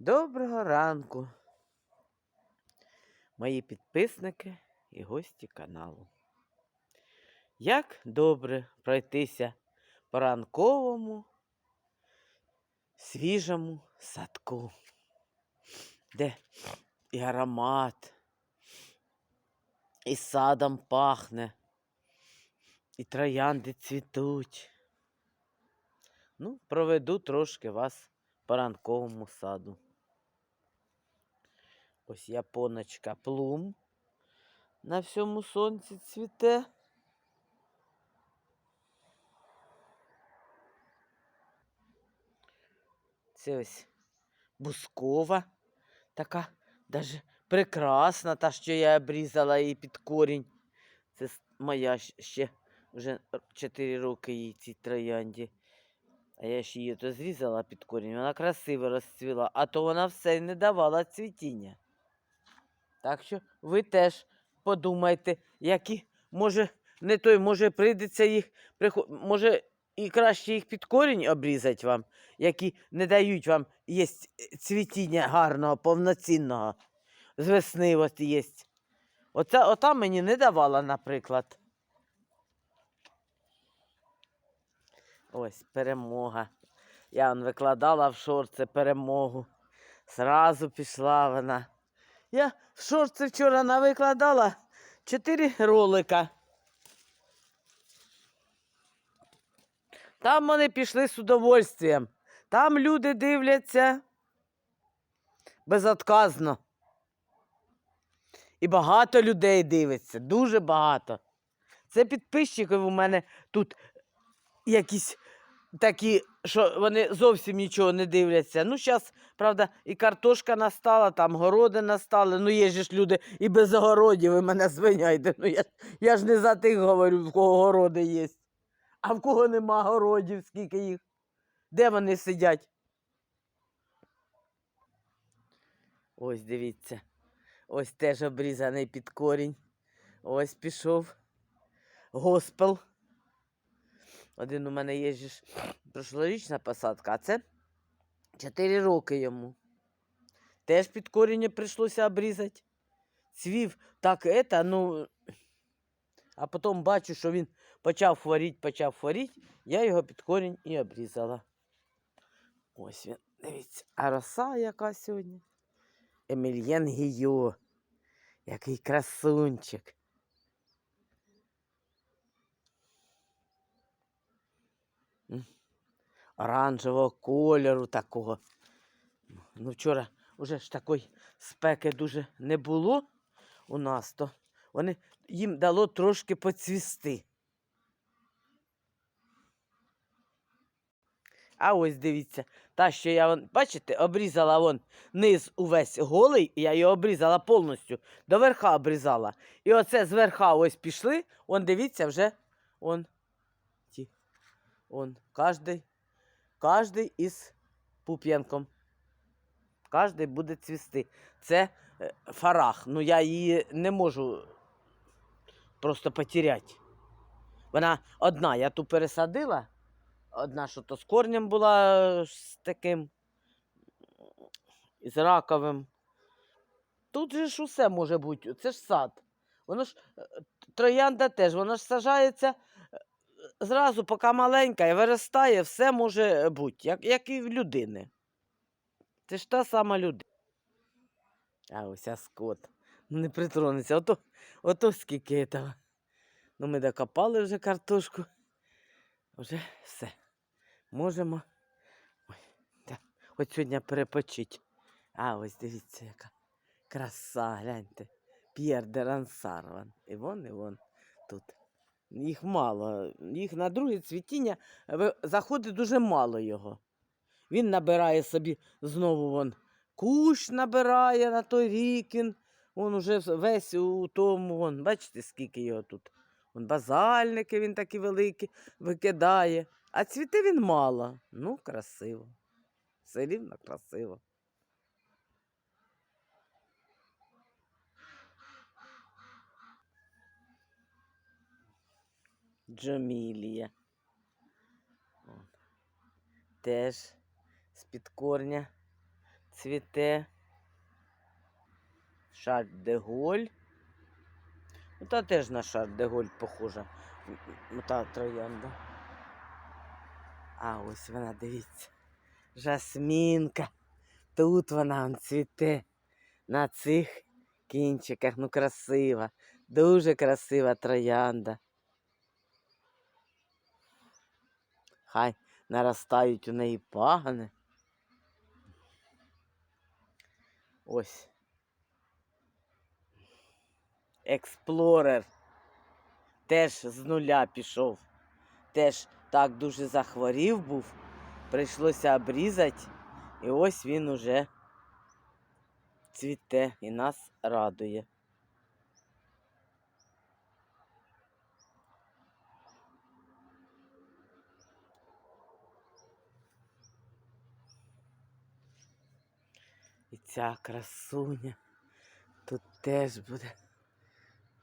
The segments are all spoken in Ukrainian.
Доброго ранку, мої підписники і гості каналу. Як добре пройтися по ранковому свіжому садку, де і аромат, і садом пахне, і троянди цвітуть. Ну, проведу трошки вас по ранковому саду. Ось японочка плум на всьому сонці цвіте. Це ось бускова, така даже прекрасна, та, що я обрізала її під корінь. Це моя ще вже 4 роки їй цій троянді. А я ж її то зрізала під корінь, вона красиво розцвіла, а то вона все не давала цвітіння. Так що ви теж подумайте, які, може, не той, може, прийдеться їх, може, і краще їх під корінь обрізати вам, які не дають вам є цвітіння гарного, повноцінного. З весни от є. Оце, ота мені не давала, наприклад. Ось перемога. Я он викладала в шорти перемогу. Зразу пішла вона. Я в шорти вчора навикладала чотири ролика. Там вони пішли з удовольствием. Там люди дивляться безотказно. І багато людей дивиться, дуже багато. Це підписчиків у мене тут якісь такі, що вони зовсім нічого не дивляться. Ну, зараз, правда, і картошка настала, там городи настали. Ну, є ж люди і без огородів, ви мене звиняйте. Ну, я, я ж не за тих говорю, в кого городи є. А в кого нема городів, скільки їх? Де вони сидять? Ось дивіться. Ось теж обрізаний під корінь. Ось пішов. Госпел. Один у мене є ж прошлорічна посадка, а це 4 роки йому. Теж під коріння прийшлося обрізати. Цвів так ета, ну. А потім бачу, що він почав хворіти, почав хворіти, я його під корінь і обрізала. Ось він, дивіться, а роса яка сьогодні. Емельєн Гіо. Який красунчик. Оранжевого кольору такого. Ну, вчора вже ж такої спеки дуже не було у нас, то вони, їм дало трошки поцвісти. А ось дивіться, та, що я, вон, бачите, обрізала вон низ увесь голий, я його обрізала повністю, до верха обрізала. І оце з верха ось пішли, он дивіться, вже он, ті, он, кожний, кожний із пуп'янком. Кожний буде цвісти. Це е, фарах. Ну я її не можу просто потеряти. Вона одна, я ту пересадила. Одна, що то з корнем була е, з таким з раковим. Тут же ж усе може бути, це ж сад. Воно ж е, троянда теж, вона ж сажається зразу, поки маленька і виростає, все може бути, як, як і в людини. Це ж та сама людина. А ось скот. Ну не притронеться. Ото, ото скільки этого. Ну ми докопали вже картошку. Вже все. Можемо. Ой, так. От сьогодні перепочить. А ось дивіться, яка краса, гляньте. П'єр де Рансар. вон. І вон, і вон тут. Їх мало. Їх на друге цвітіння заходить дуже мало його. Він набирає собі знову вон кущ набирає на той рік. Він, уже весь у тому, вон, бачите, скільки його тут. Вон базальники він такі великі викидає. А цвіте він мало. Ну, красиво. Все рівно красиво. Джамілія. Теж з-під корня цвіте. Шар де Голь. Ну, та теж на шар де похожа. М, Та троянда. А ось вона, дивіться. Жасмінка. Тут вона он цвіте. На цих кінчиках. Ну, красива. Дуже красива троянда. Хай наростають у неї пагани. Ось. Експлорер. Теж з нуля пішов. Теж так дуже захворів був. Прийшлося обрізати. І ось він уже цвіте і нас радує. Ця красуня тут теж буде.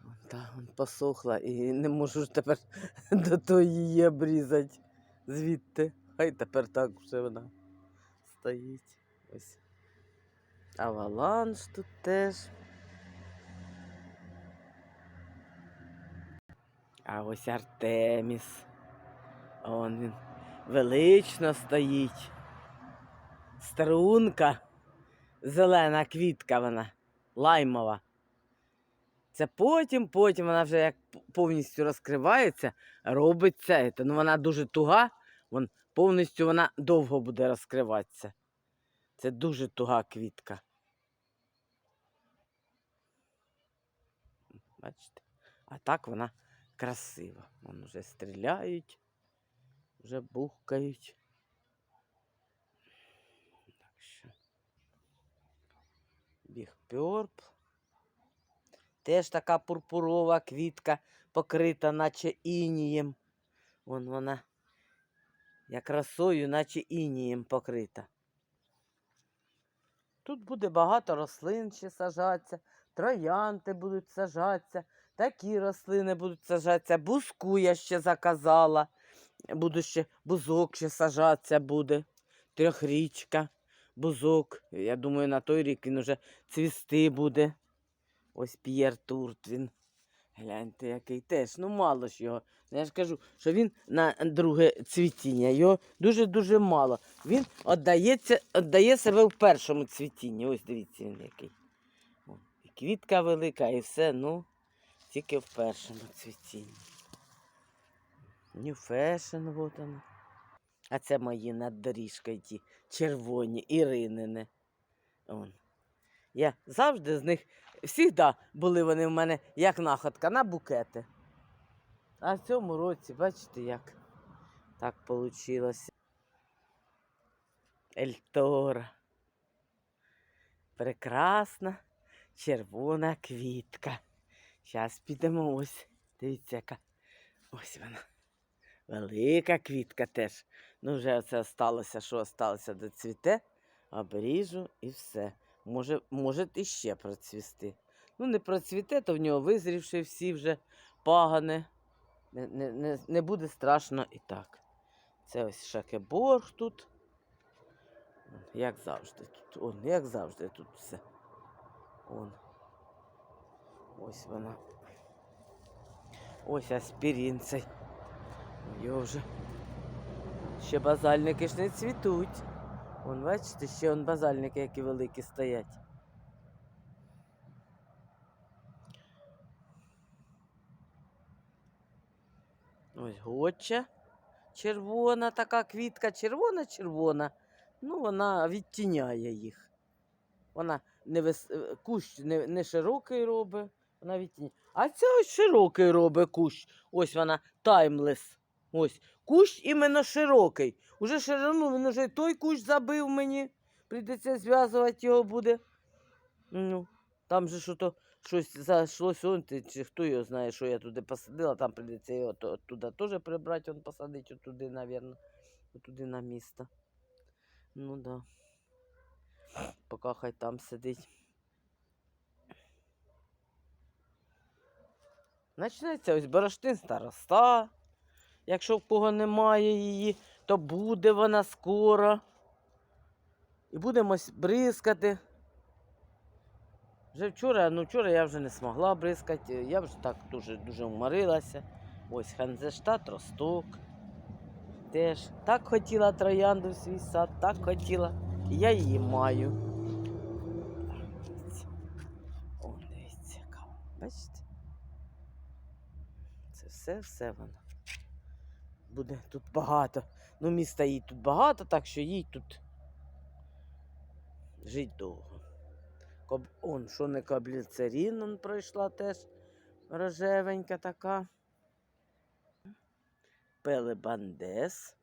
Вон та вон посохла і не можу ж тепер до тої її обрізати звідти. Хай тепер так вже вона стоїть. Ось. Аваланж тут теж. А ось Артеміс. Он він велично стоїть. Струнка. Зелена квітка вона, лаймова. Це потім, потім вона вже як повністю розкривається, робиться. це. Ну, вона дуже туга, вон, повністю вона довго буде розкриватися. Це дуже туга квітка. Бачите? А так вона красива. Вон вже стріляють, вже бухкають. Так що. Біг пьорп. Теж така пурпурова квітка, покрита, наче інієм. Вон вона, як росою, наче інієм покрита. Тут буде багато рослин ще сажатися, троянти будуть сажатися, такі рослини будуть сажатися, бузку я ще заказала. Буду ще бузок ще сажатися буде. Трьохрічка, бузок. Я думаю, на той рік він уже цвісти буде. Ось П'єр Турт, він. Гляньте, який теж. Ну, мало ж його. Я ж кажу, що він на друге цвітіння. Його дуже-дуже мало. Він віддається, віддає себе в першому цвітінні. Ось дивіться він який. І квітка велика, і все, ну, тільки в першому цвітінні. New Fashion, от воно. А це мої над доріжкою ті червоні Іринини. Он. Я завжди з них, завжди були вони в мене як находка на букети. А в цьому році, бачите, як так вийшло. Ельтора. Прекрасна червона квітка. Зараз підемо ось. Дивіться, яка. Ось вона. Велика квітка теж. Ну, вже оце осталося, що осталося до цвіте. Обріжу і все. Може, може іще процвісти. Ну, не процвіте, то в нього визрівши всі вже пагани. Не, не, не, не буде страшно і так. Це ось шакеборг тут. Як завжди тут. Он, як завжди тут все. Он. Ось вона. Ось аспірин цей. Його вже. Ще базальники ж не цвітуть. Вон, бачите, ще он базальники, які великі стоять. Ось гоча червона, така квітка, червона-червона. Ну, вона відтіняє їх. Вона не вис... е, кущ не, не широкий робить, вона відтіняє. А ця ось широкий робить кущ. Ось вона таймлес. Ось. Кущ іменно широкий. Уже ширину, він уже той кущ забив мені. Прийдеться зв'язувати його буде. Ну, там же що то щось зайшло сонце, чи хто його знає, що я туди посадила, там прийдеться його то- туди теж прибрати, он посадити отуди, мабуть, туди на місто. Ну да. Поки хай там сидить. Почнеться ось борошниста роста. Якщо в кого немає її, то буде вона скоро. І будемо бризкати. Вже вчора, ну вчора я вже не змогла бризкати, я вже так дуже дуже вморилася. Ось Ханзештат, Росток. Теж так хотіла троянду в свій сад, так хотіла. І я її маю. О, дивіться, яка. Бачите? Це все, все воно. Буде тут багато. Ну, міста їй тут багато, так що їй тут жить довго. Коб... Он, що не кабліцерін, он пройшла теж рожевенька така. Пелебандес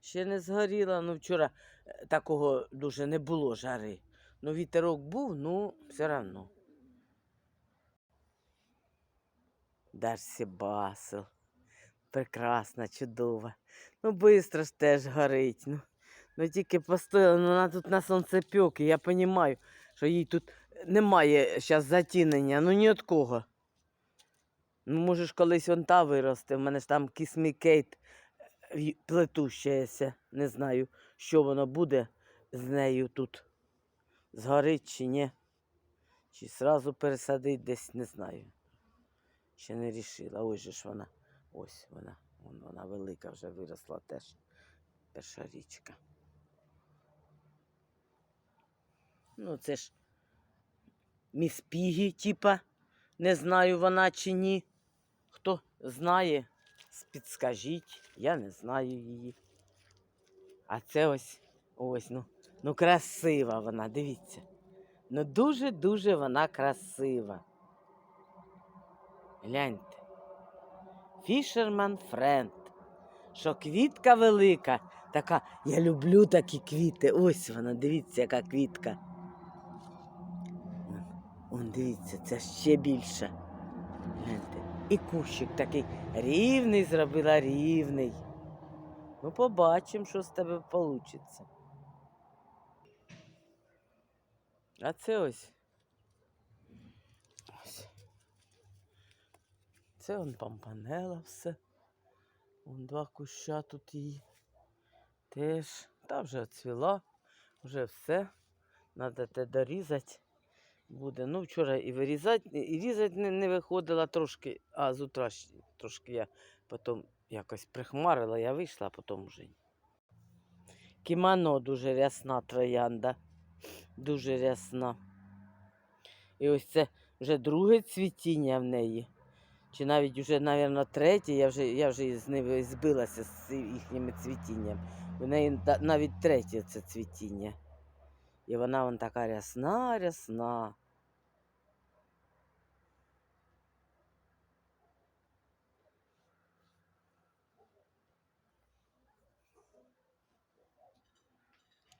ще не згоріла. Ну, вчора е, такого дуже не було жари. Ну, вітерок був, ну, все одно. Дарсі Басил. Прекрасна, чудова. Ну, бистро ж теж горить. Ну, ну тільки постояла, ну вона тут на сонцепьоки, я розумію, що їй тут немає зараз затінення, ну ні від кого. Ну, може колись вон та виросте. В мене ж там кісмі кейт е, плетущаяся. Не знаю, що воно буде з нею тут. Згорить чи ні. Чи сразу пересадить десь, не знаю. Ще не рішила. Ось же ж вона. Ось вона. Вон вона велика вже виросла теж. Перша річка. Ну, це ж міс типа. Не знаю вона чи ні. Хто знає, підскажіть. Я не знаю її. А це ось ось, ну, ну красива вона, дивіться. Ну дуже-дуже вона красива. Гляньте. Фішерман Френд. Що квітка велика, така. Я люблю такі квіти. Ось вона, дивіться, яка квітка. Вон дивіться, це ще більше. І кущик такий рівний зробила рівний. Ну, побачимо, що з тебе вийде. А це. Ось. Це он пампанела все. Вон два куща тут її. Теж. Та вже цвіла, вже все. Надо те дорізати. Буде. Ну, вчора і вирізати, і різати не, не виходила трошки, а з утра трошки я потім якось прихмарила, я вийшла, а потім вже. Кімано дуже рясна троянда. Дуже рясна. І ось це вже друге цвітіння в неї. Чи навіть вже, мабуть, третє, я вже, я вже з ними збилася з їхніми цвітінням. У неї навіть третє це цвітіння. І вона вон така рясна, рясна.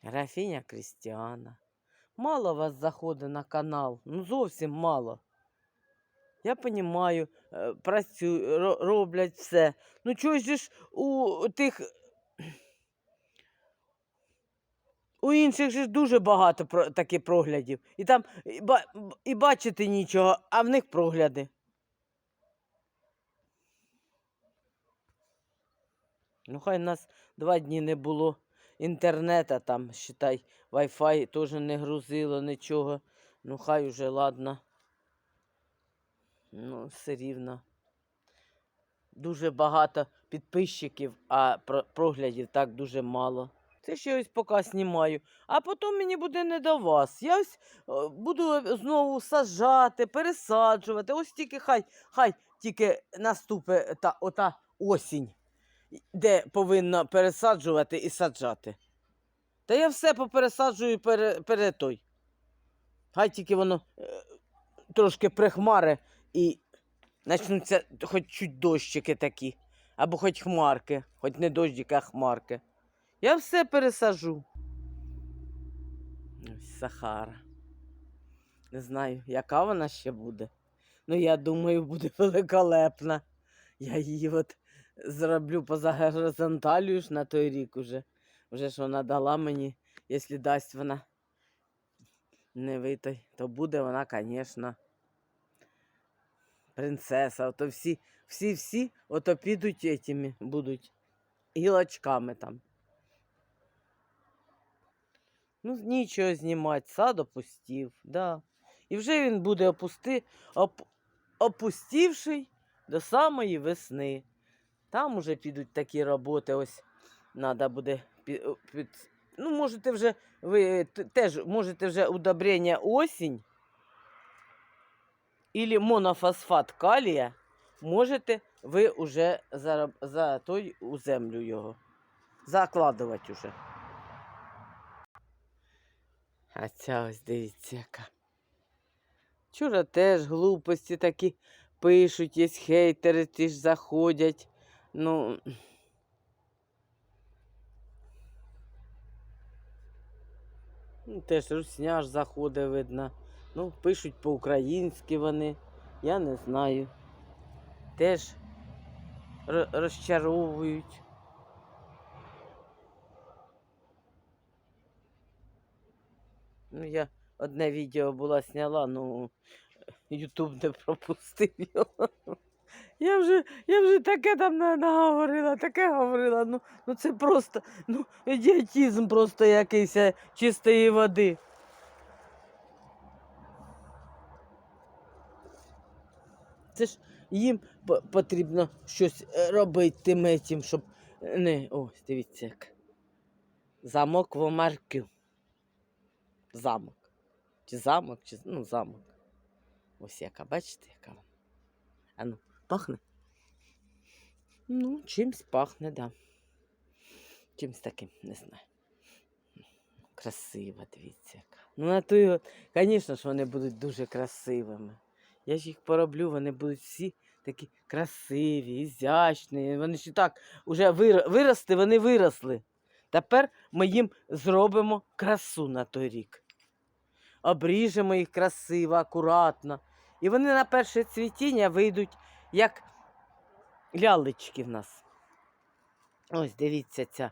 Графіня Крістіана. Мало вас заходить на канал, ну зовсім мало. Я розумію, працюють, роблять все. Ну чого ж у тих. У інших же дуже багато таких проглядів. І там і, бачити нічого, а в них прогляди. Ну, хай нас два дні не було інтернета, там, считай, Wi-Fi теж не грузило нічого. Ну, хай уже ладно. Ну, все рівно. Дуже багато підписчиків, а проглядів так дуже мало. Це ще ось поки знімаю. А потім мені буде не до вас. Я ось буду знову саджати, пересаджувати. Ось тільки хай, хай тільки наступить та, ота осінь, де повинна пересаджувати і саджати. Та я все попересаджую пере, пере той. Хай тільки воно е, трошки прихмаре і почнуться хоч чуть дощики такі. Або хоч хмарки, хоч не дощики, а хмарки. Я все пересажу. Ось Сахара. Не знаю, яка вона ще буде. Ну, я думаю, буде великолепна. Я її от зроблю поза горизонталію ж на той рік уже. Вже ж вона дала мені, якщо дасть вона не витой, то буде вона, звісно, принцеса. Ото всі, всі, всі ото підуть етими будуть гілочками там. Ну, нічого знімати, сад опустів, да. І вже він буде опусти, оп, опустівший до самої весни. Там уже підуть такі роботи, ось треба буде під, під, ну, можете вже, ви теж можете вже удобрення осінь, Ілі монофосфат калія, можете ви вже за, за той у землю його закладувати уже. А ця ось дивіться яка. Вчора теж глупості такі пишуть, є хейтери, ті ж заходять. Ну, Теж русня ж заходить, видно. Ну, пишуть по-українськи вони. Я не знаю. Теж розчаровують. Ну, я одне відео була сняла, ну Ютуб не пропустив його. Я вже, я вже таке там наговорила, таке говорила. Ну, ну це просто ну, ідіотизм просто якийсь е, чистої води. Це ж їм потрібно щось е, робити тим щоб не. Ось, дивіться як. Замок в Омаркю. Замок. Чи замок, чи ну, замок. Ось яка, бачите, яка вона. А ну, пахне? Ну, чимсь пахне, да. Чимсь таким, не знаю. Красива, дивіться яка. Ну, на той, звісно ж, вони будуть дуже красивими. Я ж їх пороблю, вони будуть всі такі красиві, ізящні. Вони ж так уже вир- вирости, вони виросли. Тепер ми їм зробимо красу на той рік. Обріжемо їх красиво, акуратно. І вони на перше цвітіння вийдуть як лялечки в нас. Ось дивіться ця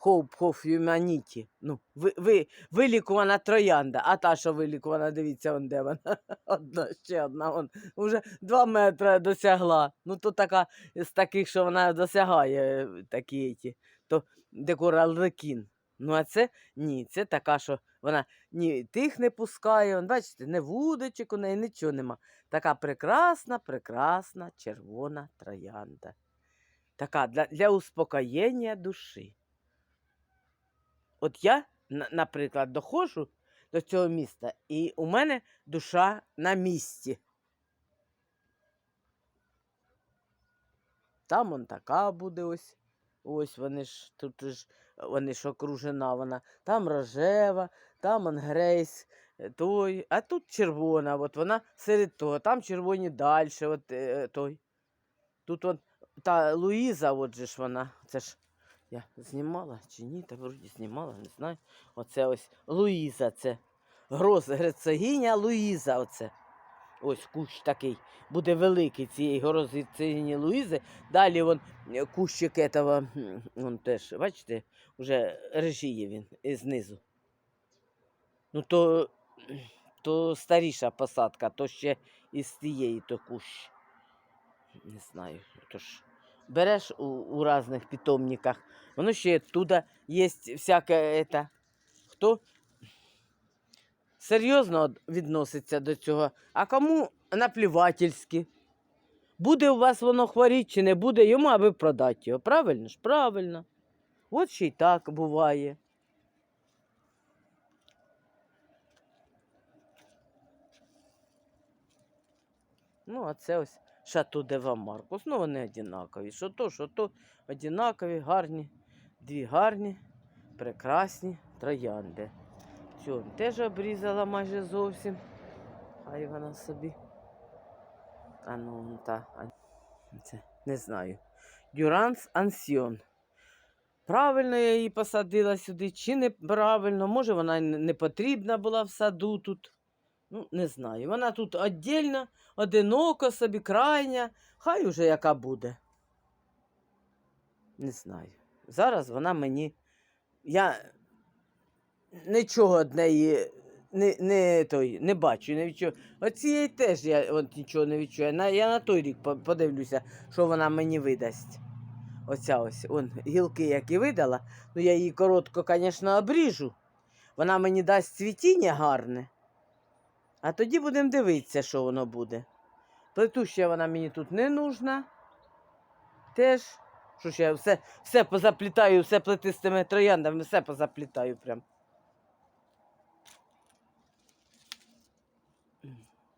Hope of Humanity. Ну, ви, ви, вилікувана троянда, а та, що вилікувана, дивіться, вон де вона. Одна, ще одна, вон, вже два метри досягла. Ну, то така з таких, що вона досягає, е, такі, ті, то декоралдекін. Ну, а це ні, це така, що вона ні тих не пускає. Вон, бачите, не вудочок у неї, нічого нема. Така прекрасна, прекрасна червона троянда. Така для, для успокоєння душі. От я, наприклад, доходжу до цього міста, і у мене душа на місці. Там он така буде ось. Ось вони ж тут ж вони ж окружена вона. Там рожева, там он грейс, е, той, а тут червона, от вона серед того, там червоні далі, от е, той. Тут от та Луїза, от же ж вона, це ж я знімала чи ні, та вроді знімала, не знаю. Оце ось Луїза, це гроз Луїза. Оце. Ось кущ такий. Буде великий цієї герцогині Луїзи. Далі вон кущик этого, вон теж, бачите, вже режіє він знизу. Ну то, то старіша посадка, то ще із тієї то кущ. Не знаю. То ж береш у, у різних питомниках, воно ще туди є всяке это. Хто серйозно відноситься до цього, а кому наплівательськи. Буде у вас воно хворіти чи не буде, йому аби продати його. Правильно ж? Правильно. От ще й так буває. Ну, а це ось Шато де Маркус. Ну, вони однакові. Що то, що то, однакові, гарні, дві гарні, прекрасні троянди. Цю теж обрізала майже зовсім. Хай вона собі. А ну, та. Це не знаю. Дюранс Ансьйон. Правильно я її посадила сюди, чи неправильно. Може, вона не потрібна була в саду тут. Ну, не знаю. Вона тут віддільно, одиноко собі, крайня. Хай уже яка буде. Не знаю. Зараз вона мені. Я нічого від неї не, не, той, не бачу, не відчуваю. Оцієї теж я от, нічого не відчуваю. На, я на той рік подивлюся, що вона мені видасть. Оця ось, он, гілки, які видала. Ну, я її коротко, звісно, обріжу. вона мені дасть цвітіння гарне. А тоді будемо дивитися, що воно буде. Плету ще вона мені тут не нужна. Теж. Що ж я все, все позаплітаю, все плетистими трояндами, все позаплітаю прям.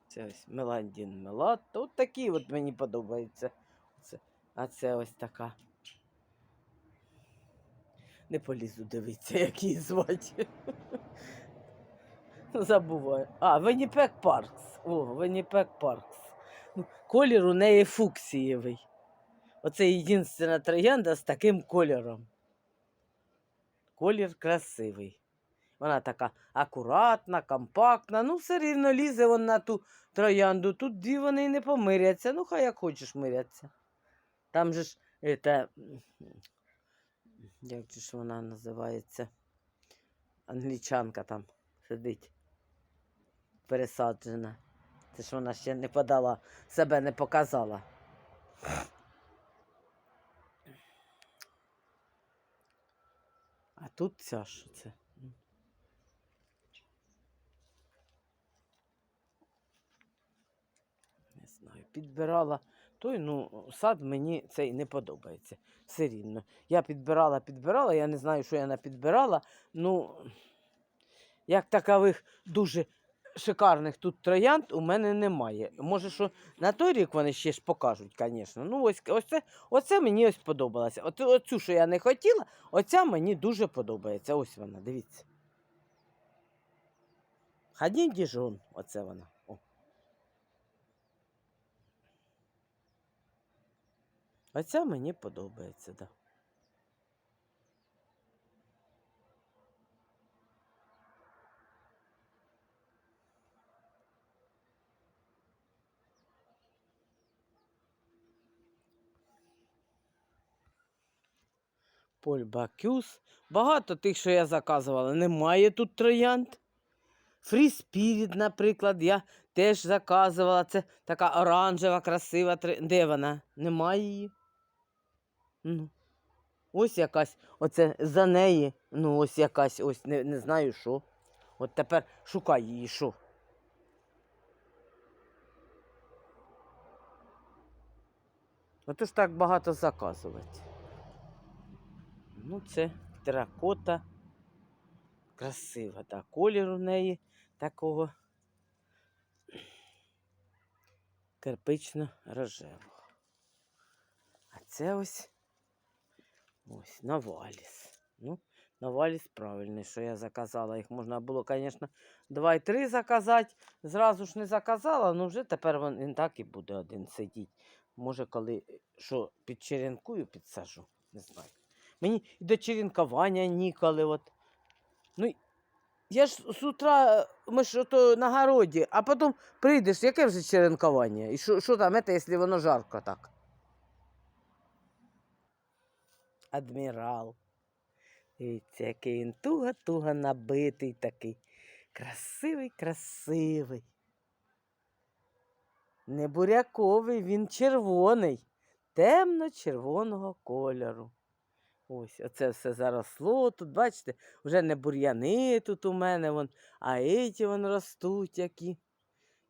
Це ось Меландін Мелат. От такі от мені подобаються. А це ось така. Не полізу дивитися, як її звати. Забуваю. А, Веніпек Паркс. О, Веніпек Паркс. Ну, колір у неї фуксієвий. Оце єдинственна троянда з таким кольором. Колір красивий. Вона така акуратна, компактна. Ну, все рівно лізе вона на ту троянду. Тут дві вони й не помиряться. Ну, хай як хочеш миряться. Там же ж это, як же ж вона називається? Англічанка там сидить. Пересаджена. Це ж вона ще не подала, себе не показала. А тут ця що це? Не знаю, підбирала той, ну, сад мені цей не подобається. Все рівно. Я підбирала, підбирала, я не знаю, що я напідбирала. Ну, як такових дуже шикарних тут троянд у мене немає. Може, що на той рік вони ще ж покажуть, звісно. Ну, ось, ось це, оце мені ось подобалося. Оцю, оцю, що я не хотіла, оця мені дуже подобається. Ось вона, дивіться. Хадін діжон, оце вона. О. Оця мені подобається, так. Да. Поль Бакюс. Багато тих, що я заказувала, немає тут троянд. Spirit, наприклад, я теж заказувала. Це така оранжева, красива. троя- Де вона? Немає її. Ну. Ось якась, оце за неї. Ну, ось якась, ось не, не знаю що. От тепер шукай її, що. Ото ж так багато заказувати. Ну, це теракота. Красива, так. Колір у неї такого кирпично-рожевого. А це ось ось Наваліс. Ну, Наваліс правильний, що я заказала. Їх можна було, звісно, два і три заказати. Зразу ж не заказала, ну вже тепер він, так і буде один сидіти. Може, коли що підчеренкую, підсажу, не знаю. Мені і до черенкування ніколи. От. Ну, я ж з утра, ми ж ото на городі, а потім прийдеш, яке вже черенкування? І що, що там, це, якщо воно жарко так? Адмірал. Дивіться, який він туго-туго набитий такий. Красивий, красивий. Не буряковий, він червоний, темно-червоного кольору. Ось, оце все заросло. Тут, бачите, вже не бур'яни тут у мене, вон, а еті вон ростуть які.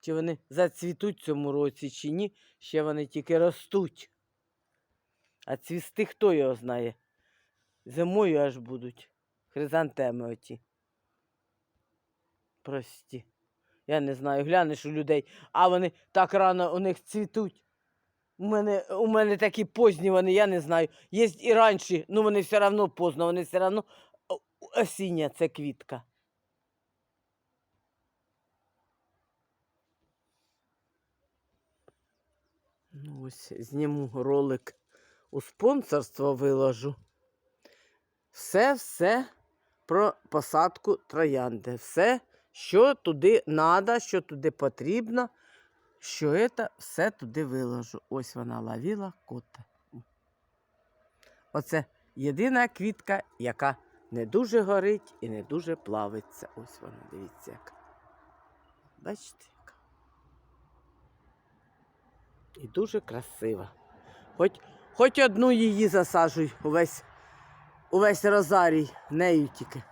Чи вони зацвітуть цьому році, чи ні, ще вони тільки ростуть. А цвісти хто його знає? Зимою аж будуть. Хризантеми оті. Прості. Я не знаю, глянеш у людей, а вони так рано у них цвітуть. У мене, у мене такі позні вони, я не знаю. Є і раніше, ну вони все одно поздно, вони все одно осіння це квітка. Ну, ось зніму ролик у спонсорство виложу. Все-все про посадку троянди. Все, що туди треба, що туди потрібно що це все туди виложу. Ось вона лавіла кота. Оце єдина квітка, яка не дуже горить і не дуже плавиться. Ось вона, дивіться, яка. Бачите, яка. І дуже красива. Хоч, хоч одну її засаджуй увесь, увесь розарій, нею тільки.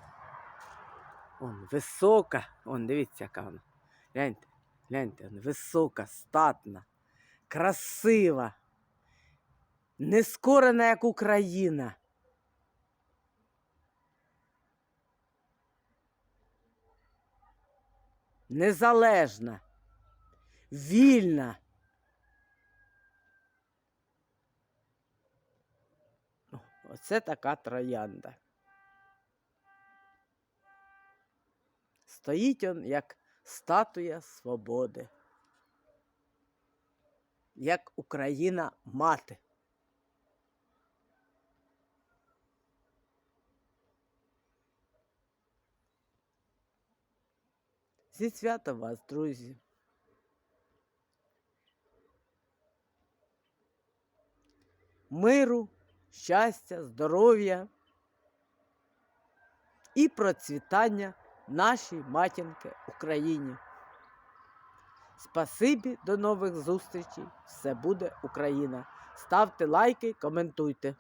Он висока. Он, дивіться, яка вона. Гляньте, гляньте, висока, статна, красива, нескорена, як Україна. Незалежна, вільна. Оце така троянда. Стоїть он як статуя свободи, як Україна мати. Зі свята вас, друзі. Миру, щастя, здоров'я і процвітання нашій матінки Україні. Спасибі, до нових зустрічей. Все буде Україна. Ставте лайки, коментуйте.